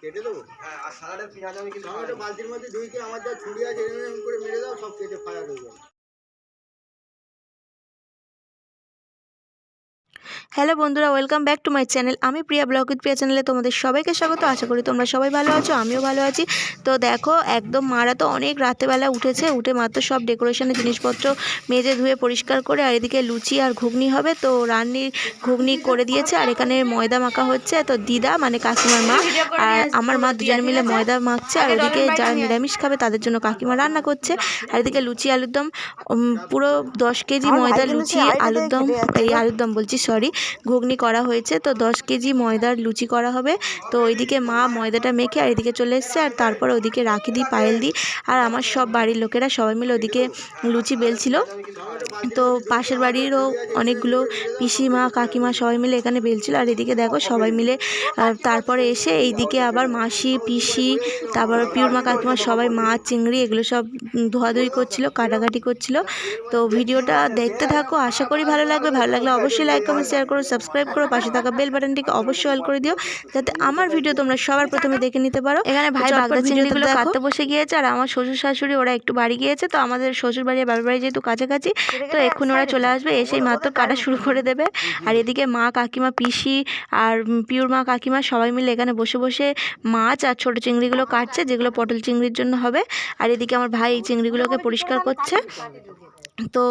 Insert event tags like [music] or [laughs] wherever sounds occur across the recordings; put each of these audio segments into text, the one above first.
কেটে দেবো? হ্যাঁ আর সালাডের পেঁয়াজ আমি কিন্তু টমেটো বালতির মধ্যে ধুইকে আমার যা ছুরি আছে এরকম এরকম করে মেরে দাও সব কেটে ফায়ার হয়ে যাবে। হ্যালো বন্ধুরা welcome back to my channel আমি প্রিয়া ব্লগ উইথ প্রিয়া চ্যানেলে তোমাদের সবাইকে স্বাগত। আশা করি তোমরা সবাই ভালো আছো, আমিও ভালো আছি। তো দেখো, একদম মারা তো অনেক রাতেবেলা উঠেছে, উঠে মাত্র সব ডেকোরেশনের জিনিসপত্র মেজে ধুয়ে পরিষ্কার করে আর এদিকে লুচি আর ঘুগনি হবে। তো রান্নি ঘুগনি করে দিয়েছে আর এখানে ময়দা মাখা হচ্ছে। তো দিদা মানে কাকিমার মা আর আমার মা দুজন মিলে ময়দা মাখছে আর ওদিকে যারা নিরামিষ খাবে তাদের জন্য কাকিমা রান্না করছে। আর এদিকে লুচি আলুর দম পুরো দশ কেজি ময়দা, লুচি আলুর দম এই আলুর দম বলছি সরি ঘুগনি করা হয়েছে। তো দশ কেজি ময়দার লুচি করা হবে। তো ওইদিকে মা ময়দাটা মেখে আর এদিকে চলে এসছে। আর তারপর ওদিকে রাখি দিই পায়েল দিই আর আমার সব বাড়ির লোকেরা সবাই মিলে ওদিকে লুচি বেলছিল। তো পাশের বাড়িরও অনেকগুলো পিসিমা কাকিমা সবাই মিলে এখানে বেলছিল। আর এদিকে দেখো সবাই মিলে তারপরে এসে এইদিকে আবার মাসি পিসি তারপর পিউরমা কাকিমা সবাই মাছ চিংড়ি এগুলো সব উম, ধোয়াধুয়ি করছিল কাটাকাটি করছিল। তো ভিডিওটা দেখতে থাকো। আশা করি ভালো লাগবে। ভালো লাগলে অবশ্যই লাইক কমেন্ট করো সাবস্ক্রাইব করো পাশে থাকা বেল বাটনটিকে অবশ্যই অল করে দিও যাতে আমার ভিডিও তোমরা সবার প্রথমে দেখে নিতে পারো। এখানে ভাই বাগদা চিংড়িগুলো কাটতে বসে গিয়েছে আর আমার শ্বশুর শাশুড়ি ওরা একটু বাড়ি গিয়েছে তো আমাদের শ্বশুর বাড়ি আর বাবার বাড়ি যেহেতু কাছাকাছি তো এক্ষুনি ওরা চলে আসবে এসেই মাত্র কাটা শুরু করে দেবে। আর এদিকে মা কাকিমা পিসি আর পিউর মা কাকিমা সবাই মিলে এখানে বসে বসে মাছ আর ছোটো চিংড়িগুলো কাটছে যেগুলো পটল চিংড়ির জন্য হবে। আর এদিকে আমার ভাই এই চিংড়িগুলোকে পরিষ্কার করছে। তো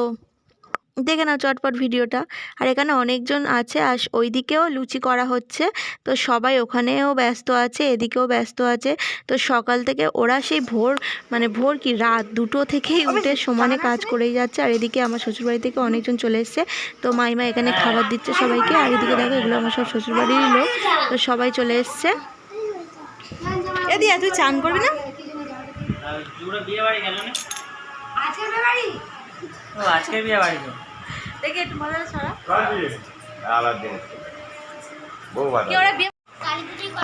দেখে নাও চটপট ভিডিওটা। আর এখানে অনেকজন আছে আর ওই দিকেও লুচি করা হচ্ছে। তো সবাই ওখানেও ব্যস্ত আছে এদিকেও ব্যস্ত আছে। তো সকাল থেকে ওরা সেই ভোর মানে ভোর কি রাত দুটো থেকেই উঠে সমানে কাজ করেই যাচ্ছে। আর এদিকে আমার শ্বশুরবাড়ি থেকে অনেকজন চলে এসছে। তো মাইমা এখানে খাবার দিচ্ছে সবাইকে। আর এদিকে দেখো এগুলো আমার সব শ্বশুরবাড়িরই লোক। তো সবাই চলে এসছে। তুই চান করবি না? পুরো বিয়ে বাড়ি গেল না? ও আজকে বিয়ে বাড়ি তো দেখি একটু মজা ছড়া।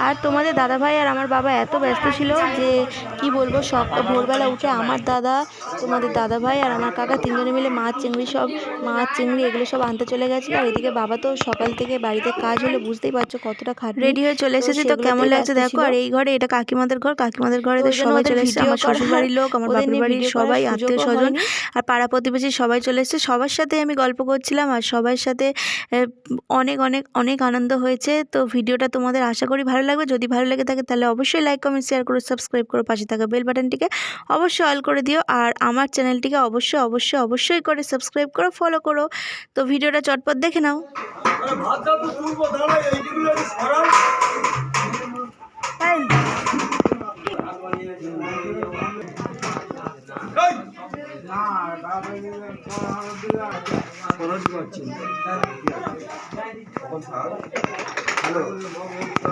আর তোমাদের দাদা ভাই আর আমার বাবা এত ব্যস্ত ছিল যে কি বলব সব ভোরবেলা উঠে আমার দাদা তোমাদের দাদা ভাই আর আমার কাকা তিনজনে মিলে মাছ চিংড়ি সব মাছ চিংড়ি এগুলো সব আনতে চলে গেছিল। আর এদিকে বাবা তো সকাল থেকে বাড়িতে কাজ হলে বুঝতেই পারছ কতটা খাট রেডি হয়ে চলে এসেছে তো কেমন লাগছে দেখো? আর এই ঘরে এটা কাকিমাদের ঘর কাকিমাদের ঘরে তো সবাই চলে এসেছে আমার শ্বশুর বাড়ির লোক আমার বাপের বাড়ির সবাই আত্মীয় স্বজন আর পাড়া প্রতিবেশী সবাই চলে এসেছে। সবার সাথে আমি গল্প করছিলাম আর সবার সাথে অনেক অনেক অনেক আনন্দ হয়েছে। তো ভিডিওটা তোমাদের আশা করি ভালো লাগবে যদি ভালো লেগে থাকে তাহলে অবশ্যই লাইক কমেন্ট শেয়ার করো সাবস্ক্রাইব করো পাশে থাকা বেল বাটনটিকে অবশ্যই অল করে দিও আর আমার চ্যানেলটিকে অবশ্যই অবশ্যই অবশ্যই করে সাবস্ক্রাইব করো ফলো করো তো ভিডিওটা চটপট দেখে নাও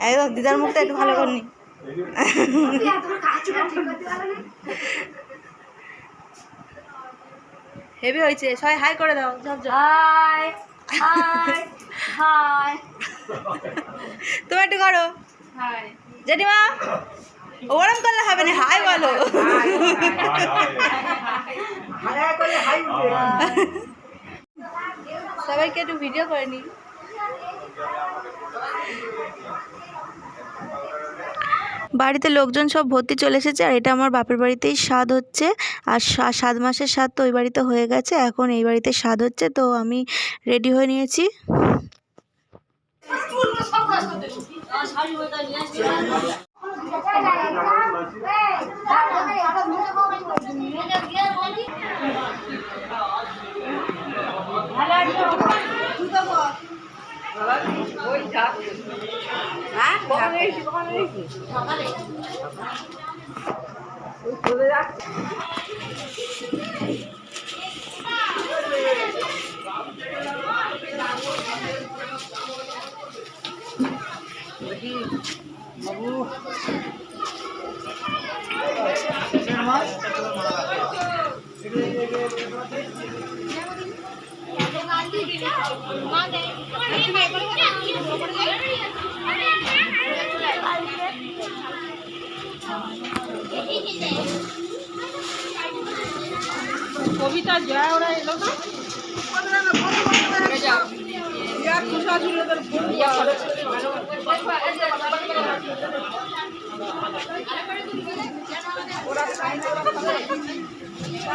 একদম দিদার মুখটা একটু ভালো করনি হেভি হয়েছে সবাই হাই করে দাও সব হাই হাই হাই তুমি একটু করো জেঠিমা ওরম করলে হবে না হাই বলো সবাইকে একটু ভিডিও করে নি বাড়িতে লোকজন সব ভর্তি চলে এসেছে আর এটা আমার বাপের বাড়িতেই স্বাদ হচ্ছে। আর সাত মাসের স্বাদ তো ওই বাড়িতে হয়ে গেছে, এখন এই বাড়িতে স্বাদ হচ্ছে, তো আমি রেডি হয়ে নিয়েছি। ভালো মা দেয় কবিতা জয় ওরা এলো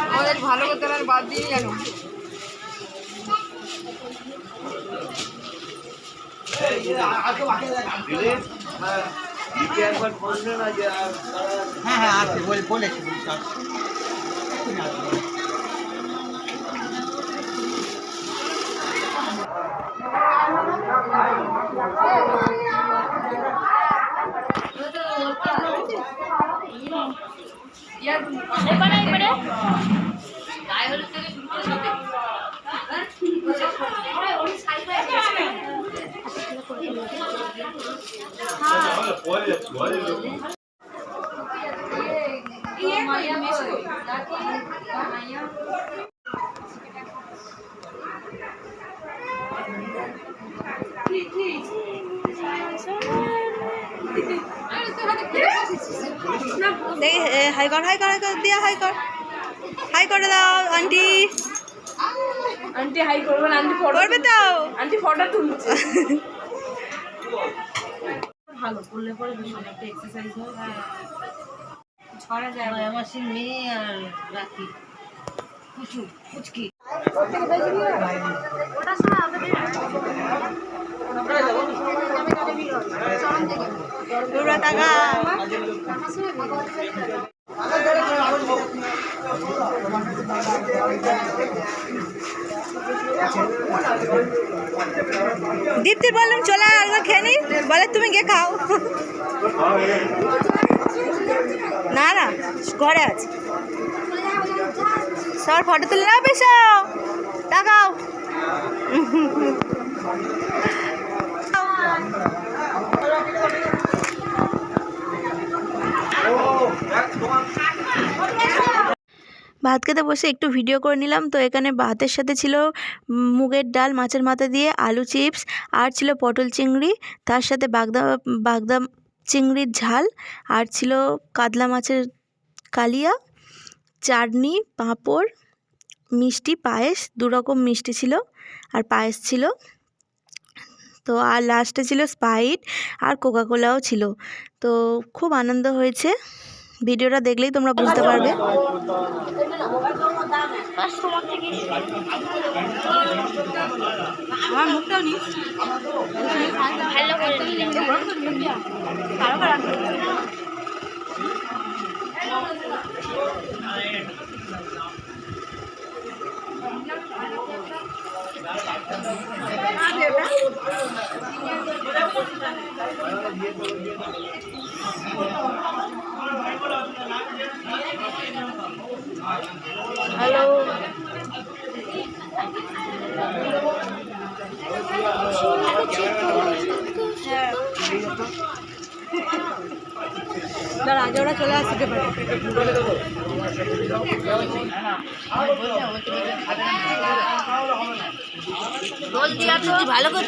আমাদের ভালো করতে হবে বাদ দিয়ে গেল। হ্যাঁ হ্যাঁ আছে বলে বলেছি আছে। দেখ হাই কর হাই কর হাই কর দিয়া হাই কর। হাই করে দাও আন্টি। আন্টি হাই করবে না আন্টি ফটো করবে তো। আন্টি ফটো তুলছে। [laughs] ভালো করলে পরে ভীষণ একটা এক্সারসাইজ হয়। ছড়া যায়। আমার সে মেয়ে আর রাখি। কুচু কুচকি। টাকা দীপ্তি বললাম, চলে একবার খেয়ে নি। বলে, তুমি গিয়ে খাও। না না, ঘরে আছে। সবার ফটো তুলে নাও বেশ টাকাও ভাত খেতে বসে একটু ভিডিও করে নিলাম। তো এখানে ভাতের সাথে ছিল মুগের ডাল, মাছের মাথা দিয়ে, আলু চিপস, আর ছিল পটল চিংড়ি। তার সাথে বাগদা বাগদা চিংড়ির ঝাল, আর ছিল কাতলা মাছের কালিয়া, চাটনি, পাঁপড়, মিষ্টি, পায়েস, দু রকম মিষ্টি ছিল, আর পায়েস ছিল। তো আর লাস্টে ছিল স্পাইট আর কোকাকোলাও ছিল। তো খুব আনন্দ হয়েছে। ভিডিওটা দেখলেই তোমরা বুঝতে পারবে। আমার মুখটাও নি হ্যালো দাঁড়া আজ ওরা চলে আসতে পারে ভালো করে